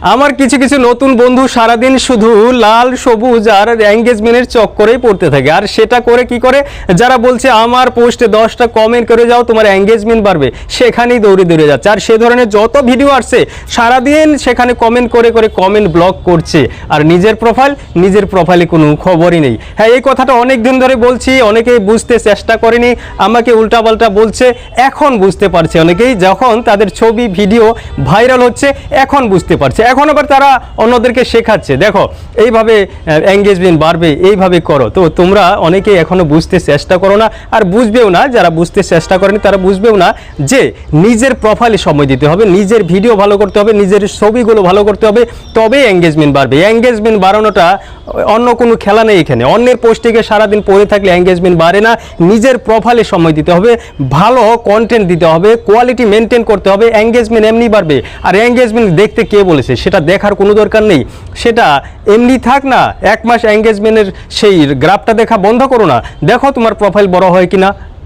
আমার কিছু কিছু নতুন বন্ধু সারাদিন শুধু লাল, সবুজ আর এঙ্গেজমেন্টের চক্করেই পড়তে থাকে। আর সেটা করে কি করে? যারা বলছে আমার পোস্টে দশটা কমেন্ট করে যাও, তোমার এঙ্গেজমেন্ট বাড়বে। সেখানেই দৌড়ে দৌড়ে যাচ্ছে। আর সে ধরনের যত ভিডিও আসছে, সারাদিন সেখানে কমেন্ট করে করে কমেন্ট ব্লক করছে। আর নিজের প্রোফাইল নিজের প্রোফাইলে কোনো খবরই নেই। হ্যাঁ এই কথাটা অনেক দিন ধরে বলছি, অনেকেই বুঝতে চেষ্টা করেনি। আমাকে উল্টাপাল্টা বলছে, এখন বুঝতে পারছে অনেকেই। যখন তাদের ছবি ভিডিও ভাইরাল হচ্ছে, এখন বুঝতে পারছে। এখন আবার তারা অন্যদেরকে শেখাচ্ছে। দেখো, এইভাবে এঙ্গেজমেন্ট বাড়বে, এইভাবে করো। তো তোমরা অনেকে এখনও বুঝতে চেষ্টা করো না, আর বুঝবেও না, যারা বুঝতে চেষ্টা করেনি তারা বুঝবেও না যে নিজের প্রোফাইলে সময় দিতে হবে, নিজের ভিডিও ভালো করতে হবে, নিজের ছবিগুলো ভালো করতে হবে তবে এঙ্গেজমেন্ট বাড়বে। এঙ্গেজমেন্ট বাড়ানোটা অন্য কোনো খেলা নেই এখানে। অন্যের পোস্টিংয়ে সারাদিন পড়ে থাকলে এঙ্গেজমেন্ট বাড়ে না। নিজের প্রোফাইলে সময় দিতে হবে, ভালো কন্টেন্ট দিতে হবে কোয়ালিটি মেনটেন করতে হবে এঙ্গেজমেন্ট এমনি বাড়বে। আর এঙ্গেজমেন্ট দেখতে কে বলেছে? সেটা দেখার কোনো দরকার নেই। সেটা এমনি থাক না, এক মাস এঙ্গেজমেন্টের সেই গ্রাফটা দেখা বন্ধ করো না। দেখো তোমার প্রোফাইল বড় হয় কিনা।